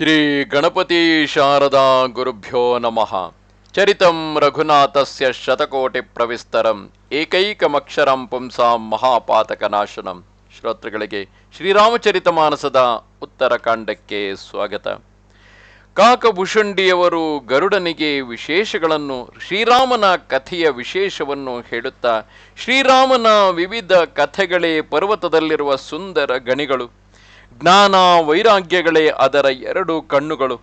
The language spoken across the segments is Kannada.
ಶ್ರೀ ಗಣಪತಿ ಶಾರದಾ ಗುರುಭ್ಯೋ ನಮಃ. ಚರಿತಂ ರಘುನಾಥಸ್ಯ ಶತಕೋಟಿ ಪ್ರವಿಸ್ತರಂ, ಏಕೈಕಮಕ್ಷರಂ ಪುಂಸಾಂ ಮಹಾಪಾತಕನಾಶನಂ. ಶ್ರೋತೃಗಳಿಗೆ ಶ್ರೀರಾಮಚರಿತ ಮಾನಸದ ಉತ್ತರಕಾಂಡಕ್ಕೆ ಸ್ವಾಗತ. ಕಾಕಭುಷುಂಡಿಯವರು ಗರುಡನಿಗೆ ವಿಶೇಷಗಳನ್ನು, ಶ್ರೀರಾಮನ ಕಥೆಯ ವಿಶೇಷವನ್ನು ಹೇಳುತ್ತಾ, ಶ್ರೀರಾಮನ ವಿವಿಧ ಕಥೆಗಳೇ ಪರ್ವತದಲ್ಲಿರುವ ಸುಂದರ ಗಣಿಗಳು. ಜ್ಞಾನ ವೈರಾಗ್ಯಗಳೇ ಅದರ ಎರಡು ಕಣ್ಣುಗಳು.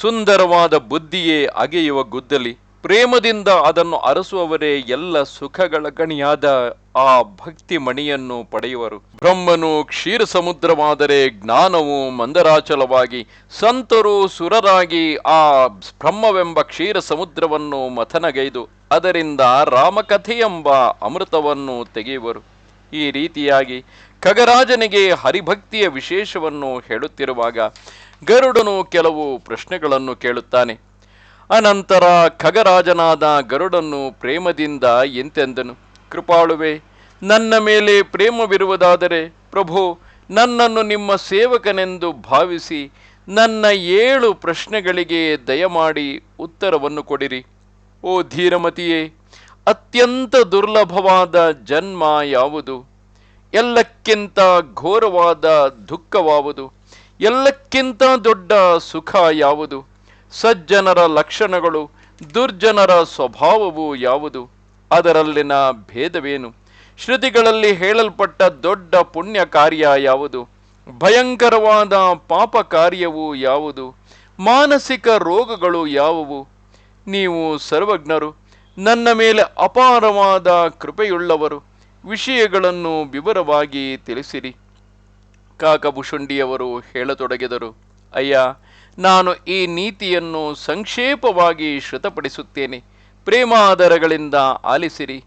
ಸುಂದರವಾದ ಬುದ್ಧಿಯೇ ಅಗೆಯುವ ಗುದ್ದಲಿ. ಪ್ರೇಮದಿಂದ ಅದನ್ನು ಅರಸುವವರೇ ಎಲ್ಲ ಸುಖಗಳ ಗಣಿಯಾದ ಆ ಭಕ್ತಿ ಮಣಿಯನ್ನು ಪಡೆಯುವರು. ಬ್ರಹ್ಮನು ಕ್ಷೀರ ಸಮುದ್ರವಾದರೆ ಜ್ಞಾನವು ಮಂದರಾಚಲವಾಗಿ ಸಂತರು ಸುರರಾಗಿ ಆ ಬ್ರಹ್ಮವೆಂಬ ಕ್ಷೀರ ಸಮುದ್ರವನ್ನು ಮಥನಗೈದು ಅದರಿಂದ ರಾಮಕಥೆಯೆಂಬ ಅಮೃತವನ್ನು ತೆಗೆಯುವರು. ಈ ರೀತಿಯಾಗಿ ಖಗರಾಜನಿಗೆ ಹರಿಭಕ್ತಿಯ ವಿಶೇಷವನ್ನು ಹೇಳುತ್ತಿರುವಾಗ ಗರುಡನು ಕೆಲವು ಪ್ರಶ್ನೆಗಳನ್ನು ಕೇಳುತ್ತಾನೆ. ಅನಂತರ ಖಗರಾಜನಾದ ಗರುಡನ್ನು ಪ್ರೇಮದಿಂದ ಎಂತೆಂದನು? ಕೃಪಾಳುವೆ, ನನ್ನ ಮೇಲೆ ಪ್ರೇಮವಿರುವುದಾದರೆ ಪ್ರಭು, ನನ್ನನ್ನು ನಿಮ್ಮ ಸೇವಕನೆಂದು ಭಾವಿಸಿ ನನ್ನ ಏಳು ಪ್ರಶ್ನೆಗಳಿಗೆ ದಯಮಾಡಿ ಉತ್ತರವನ್ನು ಕೊಡಿರಿ. ಓ ಧೀರಮತಿಯೇ ಅತ್ಯಂತ ದುರ್ಲಭವಾದ ಜನ್ಮ ಯಾವುದು? ಎಲ್ಲಕ್ಕಿಂತ ಘೋರವಾದ ದುಃಖವಾವುದು? ಎಲ್ಲಕ್ಕಿಂತ ದೊಡ್ಡ ಸುಖ ಯಾವುದು? ಸಜ್ಜನರ ಲಕ್ಷಣಗಳು, ದುರ್ಜನರ ಸ್ವಭಾವವು ಯಾವುದು? ಅದರಲ್ಲಿನ ಭೇದವೇನು? ಶ್ರುತಿಗಳಲ್ಲಿ ಹೇಳಲ್ಪಟ್ಟ ದೊಡ್ಡ ಪುಣ್ಯ ಕಾರ್ಯ ಯಾವುದು? ಭಯಂಕರವಾದ ಪಾಪ ಕಾರ್ಯವು ಯಾವುದು? ಮಾನಸಿಕ ರೋಗಗಳು ಯಾವುವು? ನೀವು ಸರ್ವಜ್ಞರು ನನ್ನ ಮೇಲೆ ಅಪಾರವಾದ ಕೃಪೆಯುಳ್ಳವರು, ವಿಷಯಗಳನ್ನು ವಿವರವಾಗಿ ತಿಳಿಸಿರಿ. ಕಾಕಭುಷುಂಡಿಯವರು ಹೇಳತೊಡಗಿದರು, ಅಯ್ಯ, ನಾನು ಈ ನೀತಿಯನ್ನು ಸಂಕ್ಷೇಪವಾಗಿ ಶ್ರುತಪಡಿಸುತ್ತೇನೆ ಪ್ರೇಮಾದರಗಳಿಂದ ಆಲಿಸಿರಿ.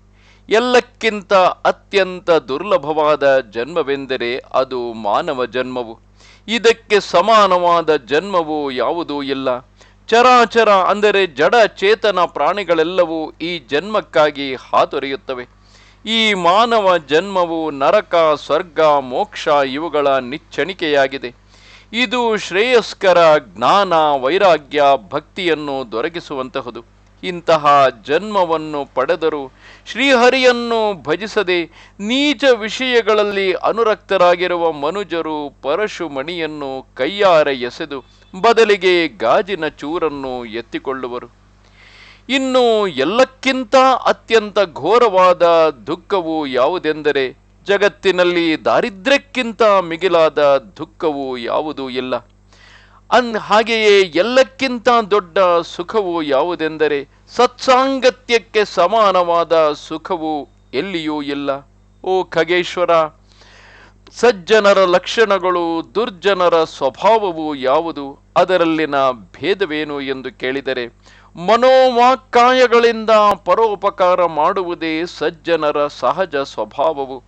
ಎಲ್ಲಕ್ಕಿಂತ ಅತ್ಯಂತ ದುರ್ಲಭವಾದ ಜನ್ಮವೆಂದರೆ ಅದು ಮಾನವ ಜನ್ಮವು. ಇದಕ್ಕೆ ಸಮಾನವಾದ ಜನ್ಮವು ಯಾವುದೂ ಇಲ್ಲ. ಚರಾಚರ ಅಂದರೆ ಜಡ ಚೇತನ ಪ್ರಾಣಿಗಳೆಲ್ಲವೂ ಈ ಜನ್ಮಕ್ಕಾಗಿ ಹಾತೊರೆಯುತ್ತವೆ. ಈ ಮಾನವ ಜನ್ಮವು ನರಕ, ಸ್ವರ್ಗ, ಮೋಕ್ಷ ಇವುಗಳ ನಿಚ್ಚಣಿಕೆಯಾಗಿದೆ. ಇದು ಶ್ರೇಯಸ್ಕರ ಜ್ಞಾನ, ವೈರಾಗ್ಯ, ಭಕ್ತಿಯನ್ನು ದೊರಕಿಸುವಂತಹುದು. ಇಂತಹ ಜನ್ಮವನ್ನು ಪಡೆದರೂ ಶ್ರೀಹರಿಯನ್ನು ಭಜಿಸದೆ ನೀಚ ವಿಷಯಗಳಲ್ಲಿ ಅನುರಕ್ತರಾಗಿರುವ ಮನುಜರು ಪರಶುಮಣಿಯನ್ನು ಕೈಯಾರೆ ಎಸೆದು ಬದಲಿಗೆ ಗಾಜಿನ ಚೂರನ್ನು ಎತ್ತಿಕೊಳ್ಳುವರು. ಇನ್ನು ಎಲ್ಲಕ್ಕಿಂತ ಅತ್ಯಂತ ಘೋರವಾದ ದುಃಖವು ಯಾವುದೆಂದರೆ ಜಗತ್ತಿನಲ್ಲಿ ದಾರಿದ್ರ್ಯಕ್ಕಿಂತ ಮಿಗಿಲಾದ ದುಃಖವು ಯಾವುದೂ ಇಲ್ಲ. ಅನ್ ಹಾಗೆಯೇ ಎಲ್ಲಕ್ಕಿಂತ ದೊಡ್ಡ ಸುಖವು ಯಾವುದೆಂದರೆ ಸತ್ಸಾಂಗತ್ಯಕ್ಕೆ ಸಮಾನವಾದ ಸುಖವು ಎಲ್ಲಿಯೂ ಇಲ್ಲ. ಓ ಖಗೇಶ್ವರ, ಸಜ್ಜನರ ಲಕ್ಷಣಗಳು ದುರ್ಜನರ ಸ್ವಭಾವವು ಯಾವುದು? ಅದರಲ್ಲಿನ ಭೇದವೇನು ಎಂದು ಕೇಳಿದರೆ, ಮನೋವಾಕ್ಕಾಯಗಳಿಂದ ಪರೋಪಕಾರ ಮಾಡುವುದೇ ಸಜ್ಜನರ ಸಹಜ ಸ್ವಭಾವವು.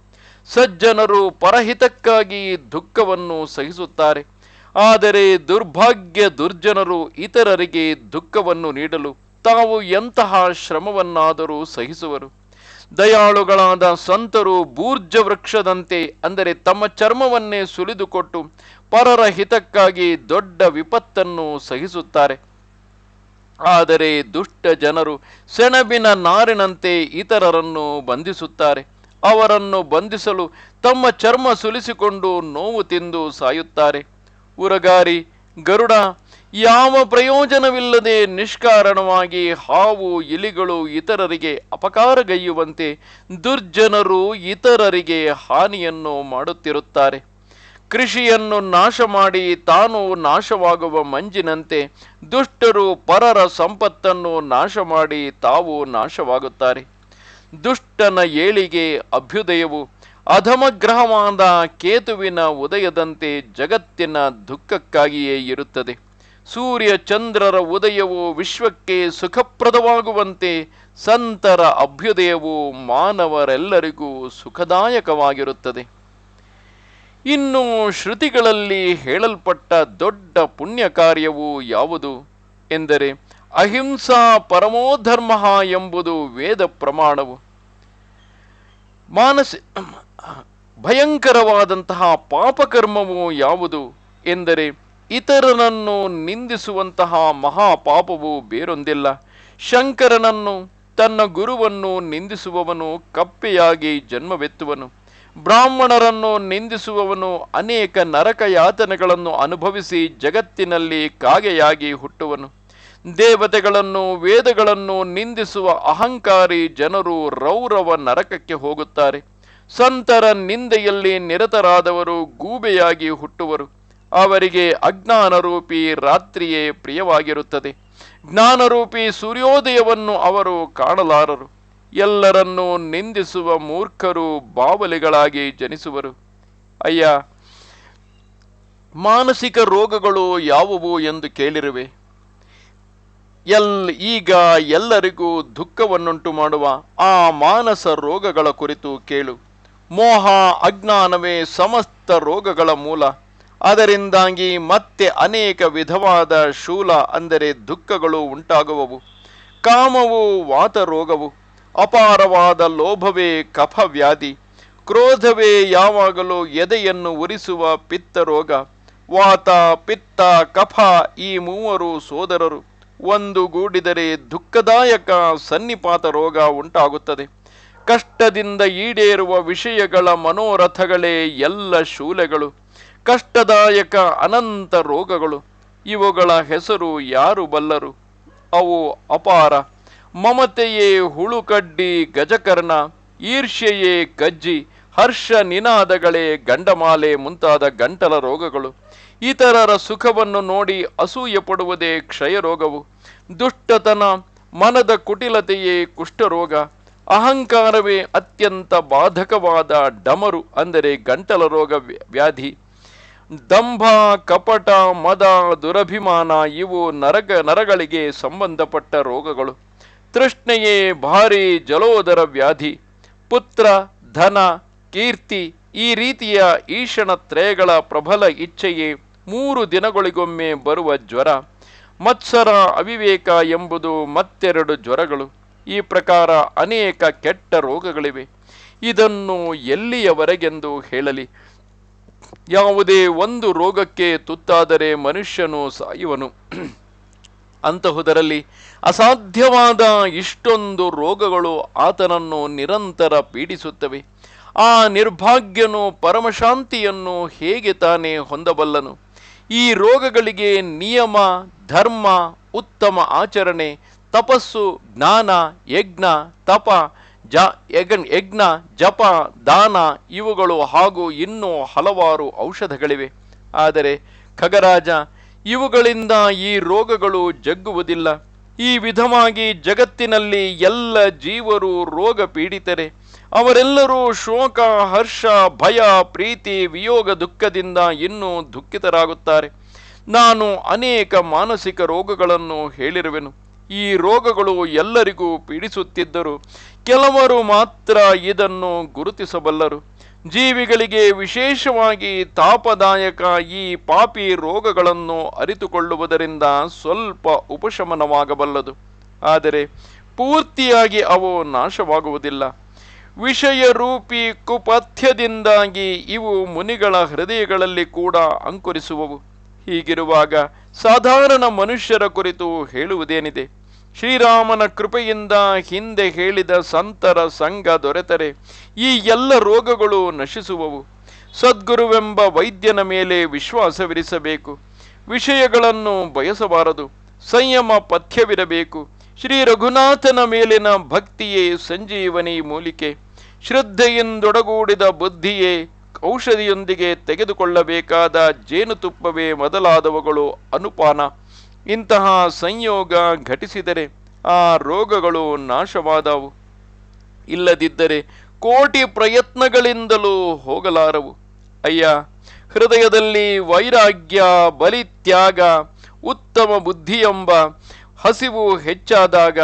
ಸಜ್ಜನರು ಪರಹಿತಕ್ಕಾಗಿ ದುಃಖವನ್ನು ಸಹಿಸುತ್ತಾರೆ. ಆದರೆ ದುರ್ಭಾಗ್ಯ ದುರ್ಜನರು ಇತರರಿಗೆ ದುಃಖವನ್ನು ನೀಡಲು ತಾವು ಎಂತಹ ಶ್ರಮವನ್ನಾದರೂ ಸಹಿಸುವರು. ದಯಾಳುಗಳಾದ ಸಂತರು ಬೂರ್ಜ ವೃಕ್ಷದಂತೆ ಅಂದರೆ ತಮ್ಮ ಚರ್ಮವನ್ನೇ ಸುಲಿದುಕೊಟ್ಟು ಪರರ ಹಿತಕ್ಕಾಗಿ ದೊಡ್ಡ ವಿಪತ್ತನ್ನು ಸಹಿಸುತ್ತಾರೆ. ಆದರೆ ದುಷ್ಟ ಜನರು ಸೆಣಬಿನ ನಾರಿನಂತೆ ಇತರರನ್ನು ಬಂಧಿಸುತ್ತಾರೆ. ಅವರನ್ನು ಬಂಧಿಸಲು ತಮ್ಮ ಚರ್ಮ ಸುಲಿಸಿಕೊಂಡು ನೋವು ತಿಂದು ಸಾಯುತ್ತಾರೆ. ಉರಗಾರಿ ಗರುಡ, ಯಾವ ಪ್ರಯೋಜನವಿಲ್ಲದೆ ನಿಷ್ಕಾರಣವಾಗಿ ಹಾವು, ಇಲಿಗಳು ಇತರರಿಗೆ ಅಪಕಾರಗೈಯುವಂತೆ ದುರ್ಜನರು ಇತರರಿಗೆ ಹಾನಿಯನ್ನು ಮಾಡುತ್ತಿರುತ್ತಾರೆ. ಕೃಷಿಯನ್ನು ನಾಶ ಮಾಡಿ ತಾನು ನಾಶವಾಗುವ ಮಂಜಿನಂತೆ ದುಷ್ಟರು ಪರರ ಸಂಪತ್ತನ್ನು ನಾಶ ಮಾಡಿ ತಾವು ನಾಶವಾಗುತ್ತಾರೆ. ದುಷ್ಟನ ಏಳಿಗೆ ಅಭ್ಯುದಯವು ಅಧಮಗ್ರಹವಾದ ಕೇತುವಿನ ಉದಯದಂತೆ ಜಗತ್ತಿನ ದುಃಖಕ್ಕಾಗಿಯೇ ಇರುತ್ತದೆ. ಸೂರ್ಯ ಚಂದ್ರರ ಉದಯವು ವಿಶ್ವಕ್ಕೆ ಸುಖಪ್ರದವಾಗುವಂತೆ ಸಂತರ ಅಭ್ಯುದಯವು ಮಾನವರೆಲ್ಲರಿಗೂ ಸುಖದಾಯಕವಾಗಿರುತ್ತದೆ. ಇನ್ನು ಶ್ರುತಿಗಳಲ್ಲಿ ಹೇಳಲ್ಪಟ್ಟ ದೊಡ್ಡ ಪುಣ್ಯ ಕಾರ್ಯವು ಯಾವುದು ಎಂದರೆ ಅಹಿಂಸಾ ಪರಮೋಧರ್ಮ ಎಂಬುದು ವೇದ ಪ್ರಮಾಣವು. ಮಾನಸ ಭಯಂಕರವಾದಂತಹ ಪಾಪಕರ್ಮವು ಯಾವುದು ಎಂದರೆ ಇತರನನ್ನು ನಿಂದಿಸುವಂತಹ ಮಹಾಪಾಪವು ಬೇರೊಂದಿಲ್ಲ. ಶಂಕರನನ್ನು ತನ್ನ ಗುರುವನ್ನು ನಿಂದಿಸುವವನು ಕಪ್ಪೆಯಾಗಿ ಜನ್ಮವೆತ್ತುವನು. ಬ್ರಾಹ್ಮಣರನ್ನು ನಿಂದಿಸುವವನು ಅನೇಕ ನರಕ ಯಾತನೆಗಳನ್ನು ಅನುಭವಿಸಿ ಜಗತ್ತಿನಲ್ಲಿ ಕಾಗೆಯಾಗಿ ಹುಟ್ಟುವನು. ದೇವತೆಗಳನ್ನು, ವೇದಗಳನ್ನು ನಿಂದಿಸುವ ಅಹಂಕಾರಿ ಜನರು ರೌರವ ನರಕಕ್ಕೆ ಹೋಗುತ್ತಾರೆ. ಸಂತರ ನಿಂದೆಯಲ್ಲಿ ನಿರತರಾದವರು ಗೂಬೆಯಾಗಿ ಹುಟ್ಟುವರು. ಅವರಿಗೆ ಅಜ್ಞಾನರೂಪಿ ರಾತ್ರಿಯೇ ಪ್ರಿಯವಾಗಿರುತ್ತದೆ. ಜ್ಞಾನರೂಪಿ ಸೂರ್ಯೋದಯವನ್ನು ಅವರು ಕಾಣಲಾರರು. ಎಲ್ಲರನ್ನೂ ನಿಂದಿಸುವ ಮೂರ್ಖರು ಬಾವಲಿಗಳಾಗಿ ಜನಿಸುವರು. ಅಯ್ಯ, ಮಾನಸಿಕ ರೋಗಗಳು ಯಾವುವು ಎಂದು ಕೇಳಿರುವೆ. ಎಲ್ ಈಗ ಎಲ್ಲರಿಗೂ ದುಃಖವನ್ನುಂಟು ಮಾಡುವ ಆ ಮಾನಸ ರೋಗಗಳ ಕುರಿತು ಕೇಳು. ಮೋಹ ಅಜ್ಞಾನವೇ ಸಮಸ್ತ ರೋಗಗಳ ಮೂಲ. ಅದರಿಂದಾಗಿ ಮತ್ತೆ ಅನೇಕ ವಿಧವಾದ ಶೂಲ ಅಂದರೆ ದುಃಖಗಳು ಉಂಟಾಗುವವು. ಕಾಮವು ವಾತ ರೋಗವು. ಅಪಾರವಾದ ಲೋಭವೇ ಕಫ ವ್ಯಾಧಿ. ಕ್ರೋಧವೇ ಯಾವಾಗಲೂ ಎದೆಯನ್ನು ಉರಿಸುವ ಪಿತ್ತ ರೋಗ. ವಾತ, ಪಿತ್ತ, ಕಫ ಈ ಮೂವರು ಸೋದರರು. ಒಂದು ಗೂಡಿದರೆ ದುಃಖದಾಯಕ ಸನ್ನಿಪಾತ ರೋಗ ಉಂಟಾಗುತ್ತದೆ. ಕಷ್ಟದಿಂದ ಈಡೇರುವ ವಿಷಯಗಳ ಮನೋರಥಗಳೇ ಎಲ್ಲ ಶೂಲೆಗಳು. ಕಷ್ಟದಾಯಕ ಅನಂತ ರೋಗಗಳು. ಇವುಗಳ ಹೆಸರು ಯಾರು ಬಲ್ಲರು? ಅವು ಅಪಾರ. ಮಮತೆಯೇ ಹುಳುಕಡ್ಡಿ ಗಜಕರ್ಣ, ಈರ್ಷ್ಯೆಯೇ ಕಜ್ಜಿ, ಹರ್ಷ ನಿನಾದಗಳೇ ಗಂಡಮಾಲೆ ಮುಂತಾದ ಗಂಟಲ ರೋಗಗಳು. ಇತರರ ಸುಖವನ್ನು ನೋಡಿ ಅಸೂಯೆ ಪಡುವುದೇ ಕ್ಷಯರೋಗವು. ದುಷ್ಟತನ, ಮನದ ಕುಟಿಲತೆಯೇ ಕುಷ್ಠರೋಗ. ಅಹಂಕಾರವೇ ಅತ್ಯಂತ ಬಾಧಕವಾದ ಡಮರು ಅಂದರೆ ಗಂಟಲ ರೋಗ ವ್ಯಾಧಿ. ದಂಭ, ಕಪಟ, ಮದ, ದುರಭಿಮಾನ ಇವು ನರಗ, ನರಗಳಿಗೆ ಸಂಬಂಧಪಟ್ಟ ರೋಗಗಳು. ತೃಷ್ಣೆಯೇ ಭಾರಿ ಜಲೋದರ ವ್ಯಾಧಿ. ಪುತ್ರ, ಧನ, ಕೀರ್ತಿ ಈ ರೀತಿಯ ಈಶಣ ತ್ರಯಗಳ ಪ್ರಬಲ ಇಚ್ಛೆಯೇ ಮೂರು ದಿನಗಳಿಗೊಮ್ಮೆ ಬರುವ ಜ್ವರ, ಮತ್ಸರ ಅವಿವೇಕ ಎಂಬುದು ಮತ್ತೆರಡು ಜ್ವರಗಳು. ಈ ಪ್ರಕಾರ ಅನೇಕ ಕೆಟ್ಟ ರೋಗಗಳಿವೆ. ಇದನ್ನು ಎಲ್ಲಿಯವರೆಗೆಂದು ಹೇಳಲಿ? ಯಾವುದೇ ಒಂದು ರೋಗಕ್ಕೆ ತುತ್ತಾದರೆ ಮನುಷ್ಯನು ಸಾಯುವನು. ಅಂತಹುದರಲ್ಲಿ ಅಸಾಧ್ಯವಾದ ಇಷ್ಟೊಂದು ರೋಗಗಳು ಆತನನ್ನು ನಿರಂತರ ಪೀಡಿಸುತ್ತವೆ. ಆ ನಿರ್ಭಾಗ್ಯನು ಪರಮಶಾಂತಿಯನ್ನು ಹೇಗೆ ತಾನೇ ಹೊಂದಬಲ್ಲನು? ಈ ರೋಗಗಳಿಗೆ ನಿಯಮ, ಧರ್ಮ, ಉತ್ತಮ ಆಚರಣೆ, ತಪಸ್ಸು, ಜ್ಞಾನ, ಯಜ್ಞ, ತಪ, ಜ, ಯಜ್ಞ ಜಪ, ದಾನ ಇವುಗಳು ಹಾಗೂ ಇನ್ನೂ ಹಲವಾರು ಔಷಧಗಳಿವೆ. ಆದರೆ ಖಗರಾಜ, ಇವುಗಳಿಂದ ಈ ರೋಗಗಳು ಜಗ್ಗುವುದಿಲ್ಲ. ಈ ವಿಧವಾಗಿ ಜಗತ್ತಿನಲ್ಲಿ ಎಲ್ಲ ಜೀವರು ರೋಗ ಪೀಡಿತರೆ ಅವರೆಲ್ಲರೂ ಶೋಕ, ಹರ್ಷ, ಭಯ, ಪ್ರೀತಿ, ವಿಯೋಗ, ದುಃಖದಿಂದ ಇನ್ನೂ ದುಃಖಿತರಾಗುತ್ತಾರೆ. ನಾನು ಅನೇಕ ಮಾನಸಿಕ ರೋಗಗಳನ್ನು ಹೇಳಿರುವೆನು. ಈ ರೋಗಗಳು ಎಲ್ಲರಿಗೂ ಪೀಡಿಸುತ್ತಿದ್ದರು. ಕೆಲವರು ಮಾತ್ರ ಇದನ್ನು ಗುರುತಿಸಬಲ್ಲರು. ಜೀವಿಗಳಿಗೆ ವಿಶೇಷವಾಗಿ ತಾಪದಾಯಕ ಈ ಪಾಪಿ ರೋಗಗಳನ್ನು ಅರಿತುಕೊಳ್ಳುವುದರಿಂದ ಸ್ವಲ್ಪ ಉಪಶಮನವಾಗಬಲ್ಲದು. ಆದರೆ ಪೂರ್ತಿಯಾಗಿ ಅವು ನಾಶವಾಗುವುದಿಲ್ಲ. ವಿಷಯ ರೂಪಿ ಕುಪಥ್ಯದಿಂದಾಗಿ ಇವು ಮುನಿಗಳ ಹೃದಯಗಳಲ್ಲಿ ಕೂಡ ಅಂಕುರಿಸುವವು. ಹೀಗಿರುವಾಗ ಸಾಧಾರಣ ಮನುಷ್ಯರ ಕುರಿತು ಹೇಳುವುದೇನಿದೆ? ಶ್ರೀರಾಮನ ಕೃಪೆಯಿಂದ ಹಿಂದೆ ಹೇಳಿದ ಸಂತರ ಸಂಘ ದೊರೆತರೆ, ಈ ಎಲ್ಲ ರೋಗಗಳು ನಶಿಸುವವು. ಸದ್ಗುರುವೆಂಬ ವೈದ್ಯನ ಮೇಲೆ ವಿಶ್ವಾಸವಿರಿಸಬೇಕು. ವಿಷಯಗಳನ್ನು ಬಯಸಬಾರದು. ಸಂಯಮ ಪಥ್ಯವಿರಬೇಕು. ಶ್ರೀ ರಘುನಾಥನ ಮೇಲಿನ ಭಕ್ತಿಯೇ ಸಂಜೀವನಿ ಮೂಲಿಕೆ. ಶ್ರದ್ಧೆಯಿಂದೊಡಗೂಡಿದ ಬುದ್ಧಿಯೇ ಔಷಧಿಯೊಂದಿಗೆ ತೆಗೆದುಕೊಳ್ಳಬೇಕಾದ ಜೇನುತುಪ್ಪವೇ ಮೊದಲಾದವುಗಳು ಅನುಪಾನ. ಇಂತಹ ಸಂಯೋಗ ಘಟಿಸಿದರೆ ಆ ರೋಗಗಳು ನಾಶವಾದವು. ಇಲ್ಲದಿದ್ದರೆ ಕೋಟಿ ಪ್ರಯತ್ನಗಳಿಂದಲೂ ಹೋಗಲಾರವು. ಅಯ್ಯ, ಹೃದಯದಲ್ಲಿ ವೈರಾಗ್ಯ ಬಲಿತ್ಯಾಗ ಉತ್ತಮ ಬುದ್ಧಿಯೆಂಬ, ಹಸಿವು ಹೆಚ್ಚಾದಾಗ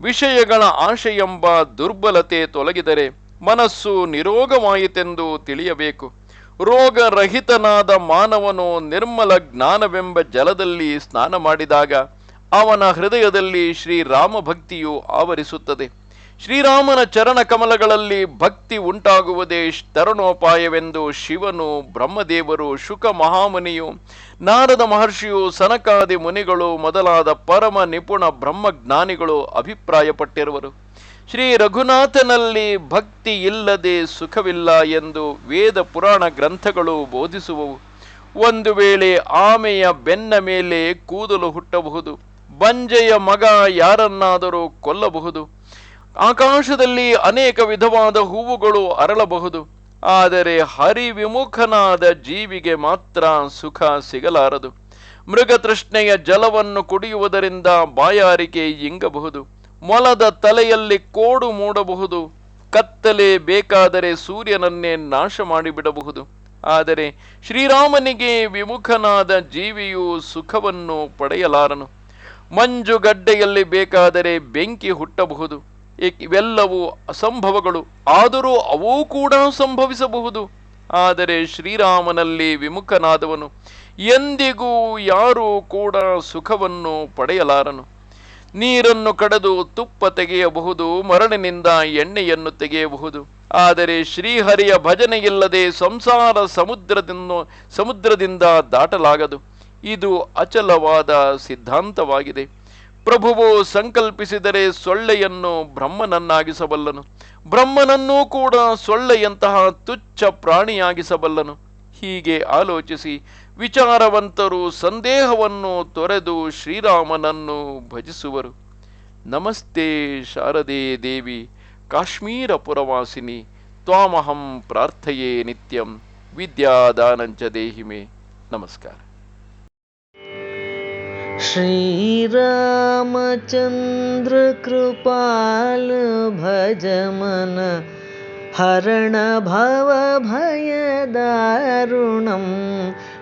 ವಿಷಯಗಳ ಆಶೆಯೆಂಬ ದುರ್ಬಲತೆ ತೊಲಗಿದರೆ ಮನಸ್ಸು ನಿರೋಗವಾಯಿತೆಂದು ತಿಳಿಯಬೇಕು. ರೋಗರಹಿತನಾದ ಮಾನವನು ನಿರ್ಮಲ ಜ್ಞಾನವೆಂಬ ಜಲದಲ್ಲಿ ಸ್ನಾನ ಮಾಡಿದಾಗ ಅವನ ಹೃದಯದಲ್ಲಿ ಶ್ರೀರಾಮ ಭಕ್ತಿಯು ಆವರಿಸುತ್ತದೆ. ಶ್ರೀರಾಮನ ಚರಣ ಕಮಲಗಳಲ್ಲಿ ಭಕ್ತಿ ಉಂಟಾಗುವುದೇ ತರಣೋಪಾಯವೆಂದು ಶಿವನು, ಬ್ರಹ್ಮದೇವರು, ಶುಕ ಮಹಾಮುನಿಯು, ನಾರದ ಮಹರ್ಷಿಯು, ಸನಕಾದಿ ಮುನಿಗಳು ಮೊದಲಾದ ಪರಮ ನಿಪುಣ ಬ್ರಹ್ಮಜ್ಞಾನಿಗಳು ಅಭಿಪ್ರಾಯಪಟ್ಟಿರುವರು. ಶ್ರೀ ರಘುನಾಥನಲ್ಲಿ ಭಕ್ತಿ ಇಲ್ಲದೆ ಸುಖವಿಲ್ಲ ಎಂದು ವೇದ ಪುರಾಣ ಗ್ರಂಥಗಳು ಬೋಧಿಸುವವು. ಒಂದು ವೇಳೆ ಆಮೆಯ ಬೆನ್ನ ಮೇಲೆ ಕೂದಲು ಹುಟ್ಟಬಹುದು, ಬಂಜೆಯ ಮಗ ಯಾರನ್ನಾದರೂ ಕೊಲ್ಲಬಹುದು. ಆಕಾಶದಲ್ಲಿ ಅನೇಕ ವಿಧವಾದ ಹೂವುಗಳು ಅರಳಬಹುದು, ಆದರೆ ಹರಿವಿಮುಖನಾದ ಜೀವಿಗೆ ಮಾತ್ರ ಸುಖ ಸಿಗಲಾರದು. ಮೃಗತೃಷ್ಣೆಯ ಜಲವನ್ನು ಕುಡಿಯುವುದರಿಂದ ಬಾಯಾರಿಕೆ ಇಂಗಬಹುದು. ಮೊಲದ ತಲೆಯಲ್ಲಿ ಕೋಡು ಮೂಡಬಹುದು. ಕತ್ತಲೆ ಬೇಕಾದರೆ ಸೂರ್ಯನನ್ನೇ ನಾಶ ಮಾಡಿಬಿಡಬಹುದು. ಆದರೆ ಶ್ರೀರಾಮನಿಗೆ ವಿಮುಖನಾದ ಜೀವಿಯು ಸುಖವನ್ನು ಪಡೆಯಲಾರನು. ಮಂಜುಗಡ್ಡೆಯಲ್ಲಿ ಬೇಕಾದರೆ ಬೆಂಕಿ ಹುಟ್ಟಬಹುದು. ಇವೆಲ್ಲವೂ ಅಸಂಭವಗಳು. ಆದರೂ ಅವೂ ಕೂಡ ಸಂಭವಿಸಬಹುದು. ಆದರೆ ಶ್ರೀರಾಮನಲ್ಲಿ ವಿಮುಖನಾದವನು ಎಂದಿಗೂ ಯಾರೂ ಕೂಡ ಸುಖವನ್ನು ಪಡೆಯಲಾರನು. ನೀರನ್ನು ಕಡೆದು ತುಪ್ಪ ತೆಗೆಯಬಹುದು, ಮರಳಿನಿಂದ ಎಣ್ಣೆಯನ್ನು ತೆಗೆಯಬಹುದು. ಆದರೆ ಶ್ರೀಹರಿಯ ಭಜನೆಯಿಲ್ಲದೆ ಸಂಸಾರ ಸಮುದ್ರದಿಂದ ಸಮುದ್ರದಿಂದ ದಾಟಲಾಗದು. ಇದು ಅಚಲವಾದ ಸಿದ್ಧಾಂತವಾಗಿದೆ. ಪ್ರಭುವು ಸಂಕಲ್ಪಿಸಿದರೆ ಸೊಳ್ಳೆಯನ್ನು ಬ್ರಹ್ಮನನ್ನಾಗಿಸಬಲ್ಲನು. ಬ್ರಹ್ಮನನ್ನೂ ಕೂಡ ಸೊಳ್ಳೆಯಂತಹ ತುಚ್ಛ ಪ್ರಾಣಿಯಾಗಿಸಬಲ್ಲನು. ಹೀಗೆ ಆಲೋಚಿಸಿ ವಿಚಾರವಂತರು ಸಂದೇಹವನ್ನು ತೊರೆದು ಶ್ರೀರಾಮನನ್ನು ಭಜಿಸುವರು ನಮಸ್ತೆ ಶಾರದೆ ದೇವಿ ಕಾಶ್ಮೀರ ಪುರವಾಸಿನಿ ತ್ವಾಮಹಂ ಪ್ರಾರ್ಥಯೇ ನಿತ್ಯಂ ವಿದ್ಯಾದಾನಂಚ ದೇಹಿ ಮೇ ನಮಸ್ಕಾರ श्रीरामचन्द्र कृपाल भज मन हरण भव भयदारुणं